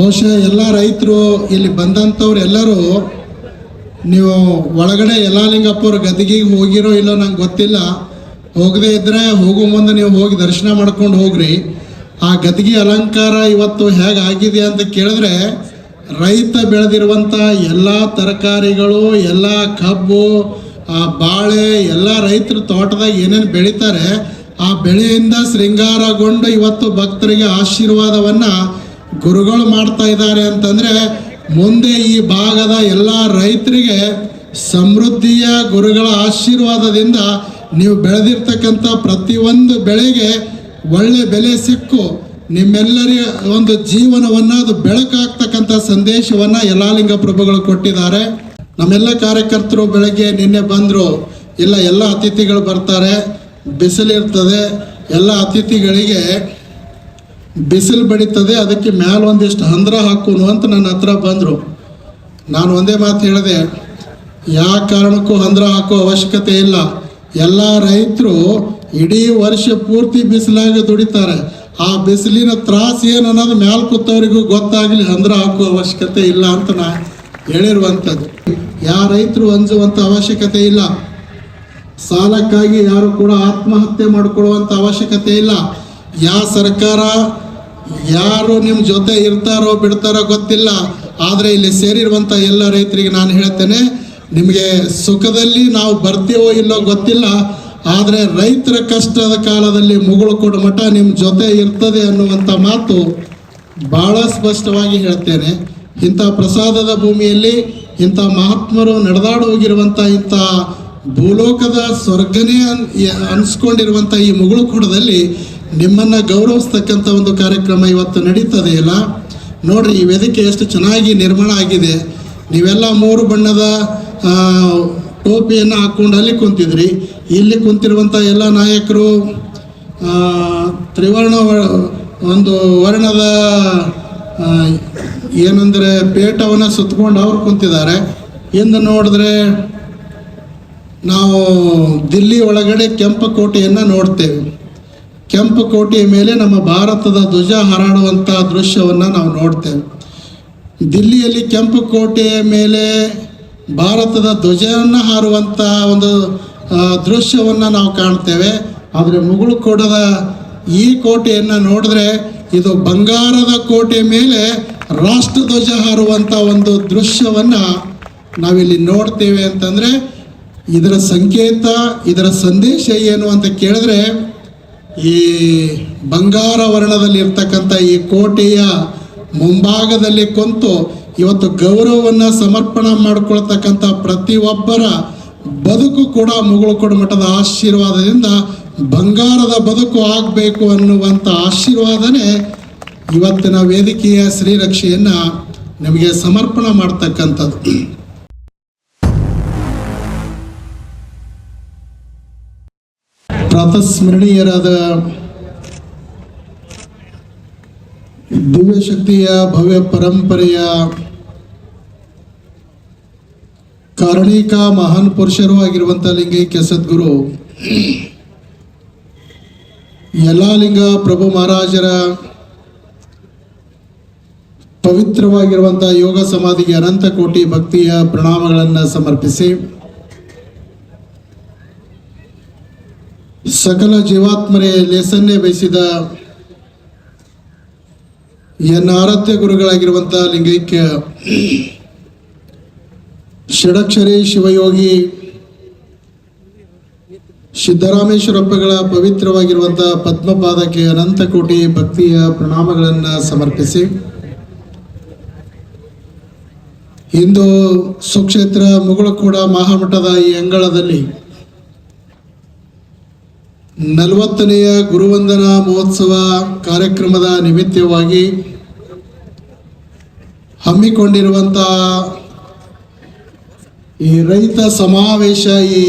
ಬಹುಶಃ ಎಲ್ಲ ರೈತರು ಇಲ್ಲಿ ಬಂದಂಥವ್ರು ಎಲ್ಲರೂ ನೀವು ಒಳಗಡೆ ಯಲಾಲಿಂಗಪ್ಪವ್ರ ಗದಗಿಗೆ ಹೋಗಿರೋ ಇಲ್ಲೋ ನಂಗೆ ಗೊತ್ತಿಲ್ಲ. ಹೋಗದೇ ಇದ್ರೆ ಹೋಗೋ ಮುಂದೆ ನೀವು ಹೋಗಿ ದರ್ಶನ ಮಾಡ್ಕೊಂಡು ಹೋಗ್ರಿ. ಆ ಗದಗಿ ಅಲಂಕಾರ ಇವತ್ತು ಹೇಗೆ ಆಗಿದೆ ಅಂತ ಕೇಳಿದ್ರೆ ರೈತ ಬೆಳೆದಿರುವಂಥ ಎಲ್ಲ ತರಕಾರಿಗಳು, ಎಲ್ಲ ಕಬ್ಬು, ಆ ಬಾಳೆ, ಎಲ್ಲ ರೈತರು ತೋಟದಾಗ ಏನೇನು ಬೆಳೀತಾರೆ, ಆ ಬೆಳೆಯಿಂದ ಶೃಂಗಾರಗೊಂಡು ಇವತ್ತು ಭಕ್ತರಿಗೆ ಆಶೀರ್ವಾದವನ್ನ ಗುರುಗಳು ಮಾಡ್ತಾ ಇದ್ದಾರೆ ಅಂತಂದ್ರೆ ಮುಂದೆ ಈ ಭಾಗದ ಎಲ್ಲ ರೈತರಿಗೆ ಸಮೃದ್ಧಿಯ ಗುರುಗಳ ಆಶೀರ್ವಾದದಿಂದ ನೀವು ಬೆಳೆದಿರ್ತಕ್ಕಂಥ ಪ್ರತಿಯೊಂದು ಬೆಳೆಗೆ ಒಳ್ಳೆ ಬೆಲೆ ಸಿಕ್ಕು. ನಿಮ್ಮೆಲ್ಲರಿಗ ಒಂದು ಜೀವನವನ್ನ ಅದು ಬೆಳಕಾಗ್ತಕ್ಕಂಥ ಸಂದೇಶವನ್ನ ಯಲಾಲಿಂಗ ಪ್ರಭುಗಳು ಕೊಟ್ಟಿದ್ದಾರೆ. ನಮ್ಮೆಲ್ಲ ಕಾರ್ಯಕರ್ತರು ಬೆಳಗ್ಗೆ ನಿನ್ನೆ ಬಂದರು. ಇಲ್ಲ, ಎಲ್ಲ ಅತಿಥಿಗಳು ಬರ್ತಾರೆ. ಬಿಸಿಲಿರ್ತದೆ. ಎಲ್ಲ ಅತಿಥಿಗಳಿಗೆ ಬಿಸಿಲು ಬಡಿತದೆ, ಅದಕ್ಕೆ ಮ್ಯಾಲ ಒಂದಿಷ್ಟು ಹಂದ್ರ ಹಾಕೋನು ಅಂತ ನನ್ನ ಹತ್ರ ಬಂದರು. ನಾನು ಒಂದೇ ಮಾತು ಹೇಳಿದೆ ಯಾವ ಕಾರಣಕ್ಕೂ ಹಂದ್ರ ಹಾಕೋ ಅವಶ್ಯಕತೆ ಇಲ್ಲ. ಎಲ್ಲ ರೈತರು ಇಡೀ ವರ್ಷ ಪೂರ್ತಿ ಬಿಸಿಲಾಗ ದುಡಿತಾರೆ. ಆ ಬಿಸಿಲಿನ ತ್ರಾಸ ಏನು ಅನ್ನೋದು ಮ್ಯಾಲ ಕೂತವರಿಗೂ ಗೊತ್ತಾಗಲಿ, ಹಂದ್ರ ಹಾಕೋ ಅವಶ್ಯಕತೆ ಇಲ್ಲ ಅಂತ ನಾ ಹೇಳಿರುವಂಥದ್ದು ಯಾವ ರೈತರು ಅಂಜುವಂಥ ಅವಶ್ಯಕತೆ ಇಲ್ಲ. ಸಾಲಕ್ಕಾಗಿ ಯಾರು ಕೂಡ ಆತ್ಮಹತ್ಯೆ ಮಾಡಿಕೊಳ್ಳುವಂಥ ಅವಶ್ಯಕತೆ ಇಲ್ಲ. ಯಾವ ಸರ್ಕಾರ ಯಾರು ನಿಮ್ಮ ಜೊತೆ ಇರ್ತಾರೋ ಬಿಡ್ತಾರೋ ಗೊತ್ತಿಲ್ಲ, ಆದರೆ ಇಲ್ಲಿ ಸೇರಿರುವಂಥ ಎಲ್ಲ ರೈತರಿಗೆ ನಾನು ಹೇಳ್ತೇನೆ, ನಿಮಗೆ ಸುಖದಲ್ಲಿ ನಾವು ಬರ್ತೀವೋ ಇಲ್ಲೋ ಗೊತ್ತಿಲ್ಲ, ಆದರೆ ರೈತರ ಕಷ್ಟದ ಕಾಲದಲ್ಲಿ ಮುಗುಳು ಕೊಡ ಮಠ ನಿಮ್ಮ ಜೊತೆ ಇರ್ತದೆ ಅನ್ನುವಂಥ ಮಾತು ಬಹಳ ಸ್ಪಷ್ಟವಾಗಿ ಹೇಳ್ತೇನೆ. ಇಂಥ ಪ್ರಸಾದದ ಭೂಮಿಯಲ್ಲಿ ಇಂಥ ಮಹಾತ್ಮರು ನಡೆದಾಡಿ ಹೋಗಿರುವಂಥ ಇಂಥ ಭೂಲೋಕದ ಸ್ವರ್ಗನೇ ಅನ್ ಈ ಮುಗುಳು ಕೂಡದಲ್ಲಿ ನಿಮ್ಮನ್ನು ಗೌರವಿಸ್ತಕ್ಕಂಥ ಒಂದು ಕಾರ್ಯಕ್ರಮ ಇವತ್ತು ನಡೀತದೆ ಇಲ್ಲ ನೋಡ್ರಿ, ಈ ವೇದಿಕೆ ಎಷ್ಟು ಚೆನ್ನಾಗಿ ನಿರ್ಮಾಣ ಆಗಿದೆ. ನೀವೆಲ್ಲ ಮೂರು ಬಣ್ಣದ ಟೋಪಿಯನ್ನು ಹಾಕ್ಕೊಂಡು ಅಲ್ಲಿ ಕುಂತಿದ್ರಿ. ಇಲ್ಲಿ ಕುಂತಿರುವಂಥ ಎಲ್ಲ ನಾಯಕರು ತ್ರಿವರ್ಣ ಒಂದು ವರ್ಣದ ಏನಂದರೆ ಪೇಟವನ್ನು ಸುತ್ತಕೊಂಡು ಅವ್ರು ಕುಂತಿದ್ದಾರೆ. ಹಿಂದೆ ನೋಡಿದ್ರೆ ನಾವು ದಿಲ್ಲಿ ಒಳಗಡೆ ಕೆಂಪು ಕೋಟೆಯನ್ನು ನೋಡ್ತೇವೆ. ಕೆಂಪು ಕೋಟೆಯ ಮೇಲೆ ನಮ್ಮ ಭಾರತದ ಧ್ವಜ ಹಾರಾಡುವಂಥ ದೃಶ್ಯವನ್ನು ನಾವು ನೋಡ್ತೇವೆ. ದಿಲ್ಲಿಯಲ್ಲಿ ಕೆಂಪು ಕೋಟೆಯ ಮೇಲೆ ಭಾರತದ ಧ್ವಜವನ್ನು ಹಾರುವಂಥ ಒಂದು ದೃಶ್ಯವನ್ನು ನಾವು ಕಾಣ್ತೇವೆ. ಆದರೆ ಮುಗುಳು ಕೋಟದ ಈ ಕೋಟೆಯನ್ನು ನೋಡಿದ್ರೆ ಇದು ಬಂಗಾರದ ಕೋಟೆ ಮೇಲೆ ರಾಷ್ಟ್ರಧ್ವಜ ಹಾರುವಂಥ ಒಂದು ದೃಶ್ಯವನ್ನು ನಾವಿಲ್ಲಿ ನೋಡ್ತೇವೆ ಅಂತಂದರೆ, ಇದರ ಸಂಕೇತ, ಇದರ ಸಂದೇಶ ಏನು ಅಂತ ಕೇಳಿದ್ರೆ ಈ ಬಂಗಾರ ವರ್ಣದಲ್ಲಿ ಇರ್ತಕ್ಕಂಥ ಈ ಕೋಟೆಯ ಮುಂಭಾಗದಲ್ಲಿ ಕುಂತು ಇವತ್ತು ಗೌರವವನ್ನು ಸಮರ್ಪಣ ಮಾಡಿಕೊಳ್ತಕ್ಕಂಥ ಪ್ರತಿಯೊಬ್ಬರ ಬದುಕು ಕೂಡ ಮುಗುಳುಕೋಡು ಮಠದ ಆಶೀರ್ವಾದದಿಂದ ಬಂಗಾರದ ಬದುಕು ಆಗಬೇಕು ಅನ್ನುವಂಥ ಆಶೀರ್ವಾದನೇ ಇವತ್ತಿನ ವೇದಿಕೆಯ ಶ್ರೀರಕ್ಷೆಯನ್ನು ನಿಮಗೆ ಸಮರ್ಪಣ ಮಾಡ್ತಕ್ಕಂಥದ್ದು. ಪ್ರಾತಸ್ಮರಣೀಯರಾದ ದಿವ್ಯಶಕ್ತಿಯ ಭವ್ಯ ಪರಂಪರೆಯ ಕಾರಣಿಕ ಮಹಾನ್ ಪುರುಷರು ಆಗಿರುವಂಥ ಲಿಂಗೈಕ್ಯ ಸದ್ಗುರು ಯಲ್ಲಾಲಿಂಗ ಪ್ರಭು ಮಹಾರಾಜರ ಪವಿತ್ರವಾಗಿರುವಂಥ ಯೋಗ ಸಮಾಧಿಗೆ ಅನಂತ ಕೋಟಿ ಭಕ್ತಿಯ ಪ್ರಣಾಮಗಳನ್ನು ಸಮರ್ಪಿಸಿ ಸಕಲ ಜೀವಾತ್ಮರೇ ಲೇಸನ್ನೇ ಬಯಸಿದ ಎನ್ನ ಆರಾಧ್ಯ ಗುರುಗಳಾಗಿರುವಂಥ ಲಿಂಗೈಕ್ಯ ಷಡಕ್ಷರಿ ಶಿವಯೋಗಿ ಸಿದ್ದರಾಮೇಶ್ವರಪ್ಪಗಳ ಪವಿತ್ರವಾಗಿರುವಂಥ ಪದ್ಮಪಾದಕ್ಕೆ ಅನಂತ ಕೋಟಿ ಭಕ್ತಿಯ ಪ್ರಣಾಮಗಳನ್ನು ಸಮರ್ಪಿಸಿ. ಇಂದು ಸುಕ್ಷೇತ್ರ ಮುಗುಳಕೂಡ ಮಹಾಮಠದ ಈ ಅಂಗಳದಲ್ಲಿ ನಲವತ್ತನೆಯ ಗುರುವಂದನಾ ಮಹೋತ್ಸವ ಕಾರ್ಯಕ್ರಮದ ನಿಮಿತ್ತವಾಗಿ ಹಮ್ಮಿಕೊಂಡಿರುವಂತಹ ಈ ರೈತ ಸಮಾವೇಶ ಈ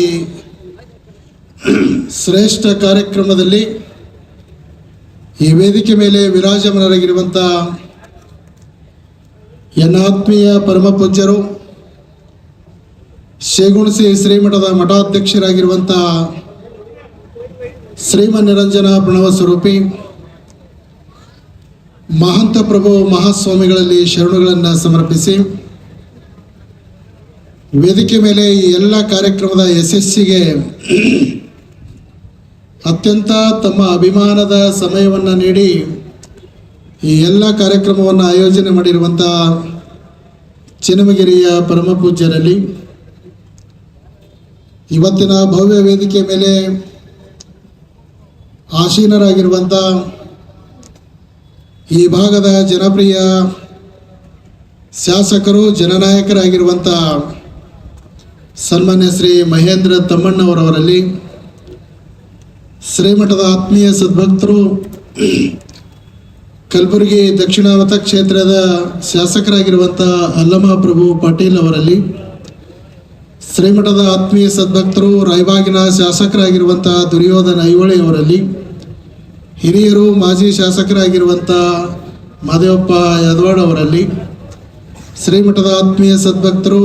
ಶ್ರೇಷ್ಠ ಕಾರ್ಯಕ್ರಮದಲ್ಲಿ ಈ ವೇದಿಕೆ ಮೇಲೆ ವಿರಾಜಮಾನರಾಗಿರುವಂಥ ಎನ್ನಾತ್ಮೀಯ ಪರಮ ಪೂಜ್ಯರು ಶೇಗುಣಸಿ ಶ್ರೀಮಠದ ಮಠಾಧ್ಯಕ್ಷರಾಗಿರುವಂಥ ಶ್ರೀಮ ನಿರಂಜನ ಪ್ರಣವ ಸ್ವರೂಪಿ, ಮಹಂತ ಪ್ರಭು ಮಹಾಸ್ವಾಮಿಗಳಲ್ಲಿ ಶರಣುಗಳನ್ನು ಸಮರ್ಪಿಸಿ, ವೇದಿಕೆ ಮೇಲೆ ಈ ಎಲ್ಲ ಕಾರ್ಯಕ್ರಮದ ಯಶಸ್ಸಿಗೆ ಅತ್ಯಂತ ತಮ್ಮ ಅಭಿಮಾನದ ಸಮಯವನ್ನು ನೀಡಿ ಈ ಎಲ್ಲ ಕಾರ್ಯಕ್ರಮವನ್ನು ಆಯೋಜನೆ ಮಾಡಿರುವಂಥ ಚಿನ್ನಮಗಿರಿಯ ಪರಮಪೂಜ್ಯರಲ್ಲಿ, ಇವತ್ತಿನ ಭವ್ಯ ವೇದಿಕೆ ಮೇಲೆ ಆಸೀನರಾಗಿರುವಂಥ ಈ ಭಾಗದ ಜನಪ್ರಿಯ ಶಾಸಕರು ಜನನಾಯಕರಾಗಿರುವಂಥ ಸನ್ಮಾನ್ಯ ಶ್ರೀ ಮಹೇಂದ್ರ ತಮ್ಮಣ್ಣವರವರಲ್ಲಿ ಶ್ರೀಮಠದ ಆತ್ಮೀಯ ಸದ್ಭಕ್ತರು, ಕಲಬುರಗಿ ದಕ್ಷಿಣ ಕ್ಷೇತ್ರದ ಶಾಸಕರಾಗಿರುವಂಥ ಅಲ್ಲಮ ಪ್ರಭು ಪಾಟೀಲ್ ಅವರಲ್ಲಿ ಶ್ರೀಮಠದ ಆತ್ಮೀಯ ಸದ್ಭಕ್ತರು, ರಾಯಬಾಗಿನ ಶಾಸಕರಾಗಿರುವಂಥ ದುರ್ಯೋಧನ ಐಹೊಳೆ ಅವರಲ್ಲಿ ಹಿರಿಯರು ಮಾಜಿ ಶಾಸಕರಾಗಿರುವಂಥ ಮಾದೇವಪ್ಪ ಯದವಾಡ್ ಅವರಲ್ಲಿ ಶ್ರೀಮಠದ ಆತ್ಮೀಯ ಸದ್ಭಕ್ತರು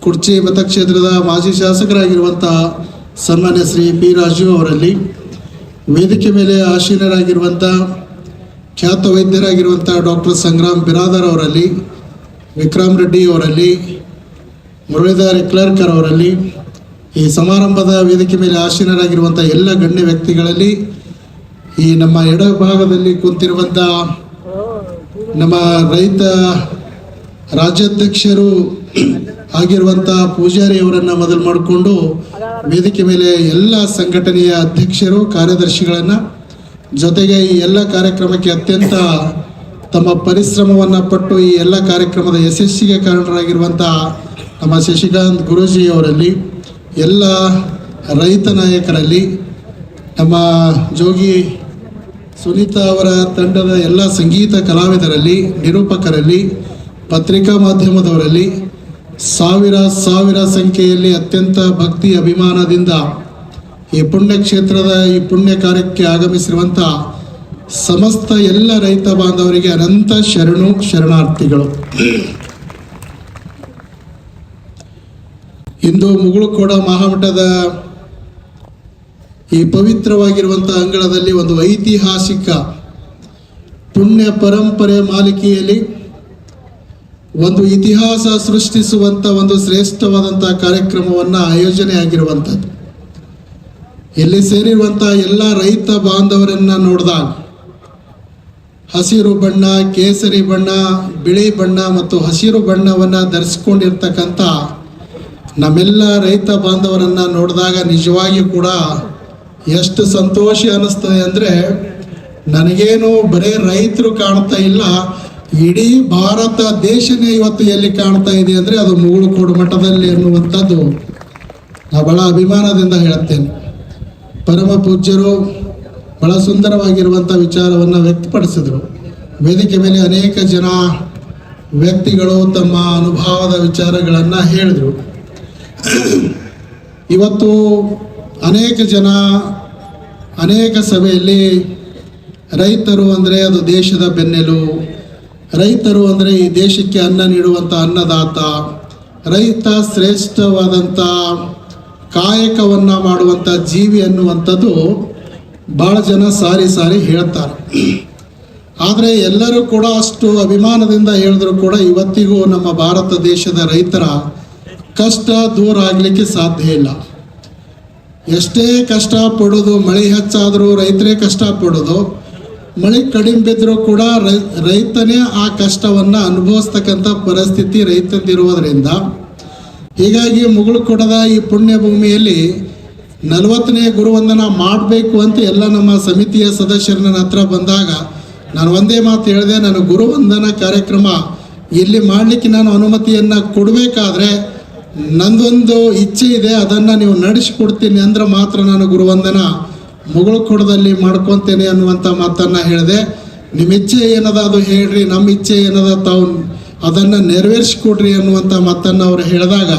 ಕುರ್ಚಿ ಮತಕ್ಷೇತ್ರದ ಮಾಜಿ ಶಾಸಕರಾಗಿರುವಂಥ ಸನ್ಮಾನ್ಯ ಶ್ರೀ ಪಿ ರಾಜು ಅವರಲ್ಲಿ ವೇದಿಕೆ ಮೇಲೆ ಆಶೀನರಾಗಿರುವಂಥ ಖ್ಯಾತ ವೈದ್ಯರಾಗಿರುವಂಥ ಡಾಕ್ಟರ್ ಸಂಗ್ರಾಮ್ ಬಿರಾದರ್ ಅವರಲ್ಲಿ, ವಿಕ್ರಮ್ ರೆಡ್ಡಿ ಅವರಲ್ಲಿ, ಮುರಳೀಧರ್ ಕ್ಲರ್ಕರ್ ಅವರಲ್ಲಿ ಈ ಸಮಾರಂಭದ ವೇದಿಕೆ ಮೇಲೆ ಆಶೀನರಾಗಿರುವಂಥ ಎಲ್ಲ ಗಣ್ಯ ವ್ಯಕ್ತಿಗಳಲ್ಲಿ ಈ ನಮ್ಮ ಎಡಭಾಗದಲ್ಲಿ ಕುಂತಿರುವಂಥ ನಮ್ಮ ರೈತ ರಾಜ್ಯಾಧ್ಯಕ್ಷರು ಆಗಿರುವಂಥ ಪೂಜಾರಿ ಅವರನ್ನು ಮೊದಲು ಮಾಡಿಕೊಂಡು ವೇದಿಕೆ ಮೇಲೆ ಎಲ್ಲ ಸಂಘಟನೆಯ ಅಧ್ಯಕ್ಷರು, ಕಾರ್ಯದರ್ಶಿಗಳನ್ನು ಜೊತೆಗೆ ಈ ಎಲ್ಲ ಕಾರ್ಯಕ್ರಮಕ್ಕೆ ಅತ್ಯಂತ ತಮ್ಮ ಪರಿಶ್ರಮವನ್ನು ಪಟ್ಟು ಈ ಎಲ್ಲ ಕಾರ್ಯಕ್ರಮದ ಯಶಸ್ಸಿಗೆ ಕಾರಣರಾಗಿರುವಂಥ ನಮ್ಮ ಶಶಿಕಾಂತ್ ಗುರೂಜಿ ಅವರಲ್ಲಿ, ಎಲ್ಲ ರೈತ ನಾಯಕರಲ್ಲಿ, ನಮ್ಮ ಜೋಗಿ ಸುನೀತಾ ಅವರ ತಂಡದ ಎಲ್ಲ ಸಂಗೀತ ಕಲಾವಿದರಲ್ಲಿ, ನಿರೂಪಕರಲ್ಲಿ, ಪತ್ರಿಕಾ ಮಾಧ್ಯಮದವರಲ್ಲಿ ಸಾವಿರ ಸಾವಿರ ಸಂಖ್ಯೆಯಲ್ಲಿ ಅತ್ಯಂತ ಭಕ್ತಿ ಅಭಿಮಾನದಿಂದ ಈ ಪುಣ್ಯಕ್ಷೇತ್ರದ ಈ ಪುಣ್ಯ ಕಾರ್ಯಕ್ಕೆ ಆಗಮಿಸಿರುವಂಥ ಸಮಸ್ತ ಎಲ್ಲ ರೈತ ಬಾಂಧವರಿಗೆ ಅನಂತ ಶರಣು ಶರಣಾರ್ಥಿಗಳು. ಇಂದು ಮುಗುಳುಕೋಡ ಮಹಾಮಠದ ಈ ಪವಿತ್ರವಾಗಿರುವಂಥ ಅಂಗಳದಲ್ಲಿ ಒಂದು ಐತಿಹಾಸಿಕ ಪುಣ್ಯ ಪರಂಪರೆ ಮಾಲಿಕೆಯಲ್ಲಿ ಒಂದು ಇತಿಹಾಸ ಸೃಷ್ಟಿಸುವಂಥ ಒಂದು ಶ್ರೇಷ್ಠವಾದಂಥ ಕಾರ್ಯಕ್ರಮವನ್ನು ಆಯೋಜನೆ ಆಗಿರುವಂಥದ್ದು. ಇಲ್ಲಿ ಸೇರಿರುವಂಥ ಎಲ್ಲ ರೈತ ಬಾಂಧವರನ್ನ ನೋಡಿದಾಗ ಹಸಿರು ಬಣ್ಣ, ಕೇಸರಿ ಬಣ್ಣ, ಬಿಳಿ ಬಣ್ಣ ಮತ್ತು ಹಸಿರು ಬಣ್ಣವನ್ನು ಧರಿಸ್ಕೊಂಡಿರ್ತಕ್ಕಂಥ ನಮ್ಮೆಲ್ಲ ರೈತ ಬಾಂಧವರನ್ನ ನೋಡಿದಾಗ ನಿಜವಾಗಿಯೂ ಕೂಡ ಎಷ್ಟು ಸಂತೋಷ ಅನ್ನಿಸ್ತದೆ ಅಂದರೆ ನನಗೇನು ಬರೀ ರೈತರು ಕಾಣ್ತಾ ಇಲ್ಲ, ಇಡೀ ಭಾರತ ದೇಶನೇ ಇವತ್ತು ಎಲ್ಲಿ ಕಾಣ್ತಾ ಇದೆ ಅಂದರೆ ಅದು ಮುಗುಳುಕೋಡು ಮಠದಲ್ಲಿ ಅನ್ನುವಂಥದ್ದು ನಾ ಬಹಳ ಅಭಿಮಾನದಿಂದ ಹೇಳುತ್ತೇನೆ. ಪರಮ ಪೂಜ್ಯರು ಬಹಳ ಸುಂದರವಾಗಿರುವಂಥ ವಿಚಾರವನ್ನು ವ್ಯಕ್ತಪಡಿಸಿದರು. ವೇದಿಕೆ ಮೇಲೆ ಅನೇಕ ಜನ ವ್ಯಕ್ತಿಗಳು ತಮ್ಮ ಅನುಭವದ ವಿಚಾರಗಳನ್ನು ಹೇಳಿದರು. ಇವತ್ತು ಅನೇಕ ಜನ, ಅನೇಕ ಸಭೆಯಲ್ಲಿ ರೈತರು ಅಂದರೆ ಅದು ದೇಶದ ಬೆನ್ನೆಲು. ರೈತರು ಅಂದರೆ ಈ ದೇಶಕ್ಕೆ ಅನ್ನ ನೀಡುವಂಥ ಅನ್ನದಾತ. ರೈತ ಶ್ರೇಷ್ಠವಾದಂಥ ಕಾಯಕವನ್ನು ಮಾಡುವಂಥ ಜೀವಿ ಅನ್ನುವಂಥದ್ದು ಭಾಳ ಜನ ಸಾರಿ ಸಾರಿ ಹೇಳ್ತಾರೆ. ಆದರೆ ಎಲ್ಲರೂ ಕೂಡ ಅಷ್ಟು ಅಭಿಮಾನದಿಂದ ಹೇಳಿದ್ರು ಕೂಡ ಇವತ್ತಿಗೂ ನಮ್ಮ ಭಾರತ ದೇಶದ ರೈತರ ಕಷ್ಟ ದೂರ ಆಗಲಿಕ್ಕೆ ಸಾಧ್ಯ ಇಲ್ಲ. ಎಷ್ಟೇ ಕಷ್ಟ ಪಡೋದು, ಮಳೆ ಹೆಚ್ಚಾದರೂ ರೈತರೇ ಕಷ್ಟ ಪಡೋದು, ಮಳೆ ಕಡಿಮೆ ಬಿದ್ದರೂ ಕೂಡ ರೈತನೇ ಆ ಕಷ್ಟವನ್ನು ಅನುಭವಿಸ್ತಕ್ಕಂಥ ಪರಿಸ್ಥಿತಿ ರೈತಂದಿರುವುದರಿಂದ. ಹೀಗಾಗಿ ಮುಗುಳುಕೊಡದ ಈ ಪುಣ್ಯ ಭೂಮಿಯಲ್ಲಿ ನಲವತ್ತನೇ ಗುರುವಂದನ ಮಾಡಬೇಕು ಅಂತ ಎಲ್ಲ ನಮ್ಮ ಸಮಿತಿಯ ಸದಸ್ಯರು ನನ್ನ ಹತ್ರ ಬಂದಾಗ ನಾನು ಒಂದೇ ಮಾತು ಹೇಳಿದೆ, ನಾನು ಗುರುವಂದನ ಕಾರ್ಯಕ್ರಮ ಇಲ್ಲಿ ಮಾಡಲಿಕ್ಕೆ ನಾನು ಅನುಮತಿಯನ್ನು ಕೊಡಬೇಕಾದ್ರೆ ನಂದೊಂದು ಇಚ್ಛೆ ಇದೆ, ಅದನ್ನು ನೀವು ನಡೆಸಿಕೊಡ್ತೀನಿ ಅಂದ್ರೆ ಮಾತ್ರ ನಾನು ಗುರುವಂದನ ಮುಗುಳುಕೊಡದಲ್ಲಿ ಮಾಡ್ಕೊತೇನೆ ಅನ್ನುವಂಥ ಮಾತನ್ನು ಹೇಳಿದೆ. ನಿಮ್ಮ ಇಚ್ಛೆ ಏನದ ಅದು ಹೇಳ್ರಿ ನಮ್ಮ ಇಚ್ಛೆ ಏನದ ತಾವು ಅದನ್ನು ನೆರವೇರಿಸಿಕೊಡ್ರಿ ಅನ್ನುವಂಥ ಮಾತನ್ನು ಅವರು ಹೇಳಿದಾಗ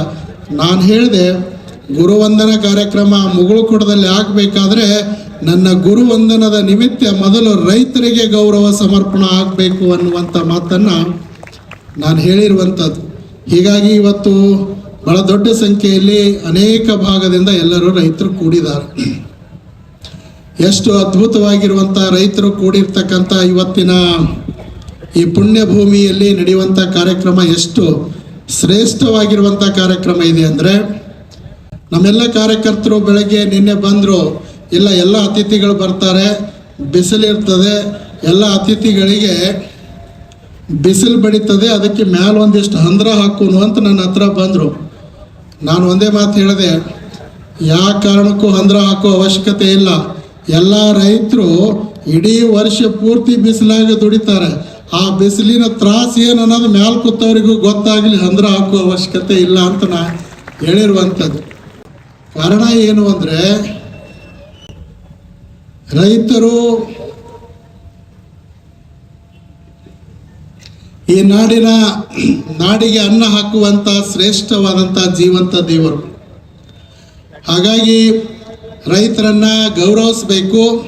ನಾನು ಹೇಳಿದೆ, ಗುರುವಂದನ ಕಾರ್ಯಕ್ರಮ ಮುಗುಳುಕೊಡದಲ್ಲಿ ಆಗಬೇಕಾದ್ರೆ ನನ್ನ ಗುರುವಂದನದ ನಿಮಿತ್ತ ಮೊದಲು ರೈತರಿಗೆ ಗೌರವ ಸಮರ್ಪಣೆ ಆಗಬೇಕು ಅನ್ನುವಂಥ ಮಾತನ್ನು ನಾನು ಹೇಳಿರುವಂಥದ್ದು ಹೀಗಾಗಿ ಇವತ್ತು ಬಹಳ ದೊಡ್ಡ ಸಂಖ್ಯೆಯಲ್ಲಿ ಅನೇಕ ಭಾಗದಿಂದ ಎಲ್ಲರೂ ರೈತರು ಕೂಡಿದ್ದಾರೆ. ಎಷ್ಟು ಅದ್ಭುತವಾಗಿರುವಂಥ ರೈತರು ಕೂಡಿರ್ತಕ್ಕಂಥ ಇವತ್ತಿನ ಈ ಪುಣ್ಯ ಭೂಮಿಯಲ್ಲಿ ನಡೆಯುವಂಥ ಕಾರ್ಯಕ್ರಮ ಎಷ್ಟು ಶ್ರೇಷ್ಠವಾಗಿರುವಂಥ ಕಾರ್ಯಕ್ರಮ ಇದೆ ಅಂದರೆ, ನಮ್ಮೆಲ್ಲ ಕಾರ್ಯಕರ್ತರು ಬೆಳಗ್ಗೆ ನಿನ್ನೆ ಬಂದರು, ಇಲ್ಲ ಎಲ್ಲ ಅತಿಥಿಗಳು ಬರ್ತಾರೆ ಬಿಸಿಲಿರ್ತದೆ ಎಲ್ಲ ಅತಿಥಿಗಳಿಗೆ ಬಿಸಿಲು ಬಡಿತದೆ, ಅದಕ್ಕೆ ಮ್ಯಾಲ ಒಂದಿಷ್ಟು ಹಂದ್ರ ಹಾಕೋನು ಅಂತ ನನ್ನ ಹತ್ರ ಬಂದರು. ನಾನು ಒಂದೇ ಮಾತು ಹೇಳಿದೆ ಯಾವ ಕಾರಣಕ್ಕೂ ಹಂದ್ರ ಹಾಕೋ ಅವಶ್ಯಕತೆ ಇಲ್ಲ. ಎಲ್ಲ ರೈತರು ಇಡೀ ವರ್ಷ ಪೂರ್ತಿ ಬಿಸಿಲಾಗಿ ದುಡಿತಾರೆ. ಆ ಬಿಸಿಲಿನ ತ್ರಾಸ ಏನು ಅನ್ನೋದು ಮ್ಯಾಲ ಕೂತವರಿಗೂ ಗೊತ್ತಾಗಲಿ, ಹಂದ್ರ ಹಾಕೋ ಅವಶ್ಯಕತೆ ಇಲ್ಲ ಅಂತ ನಾ ಹೇಳಿರುವಂಥದ್ದು. ಕಾರಣ ಏನು ಅಂದರೆ, ರೈತರು ಈ ನಾಡಿನ ನಾಡಿಗೆ ಅನ್ನ ಹಾಕುವಂಥ ಶ್ರೇಷ್ಠವಾದಂಥ ಜೀವಂತ ದೇವರು. ಹಾಗಾಗಿ ರೈತರನ್ನ ಗೌರವಿಸಬೇಕು.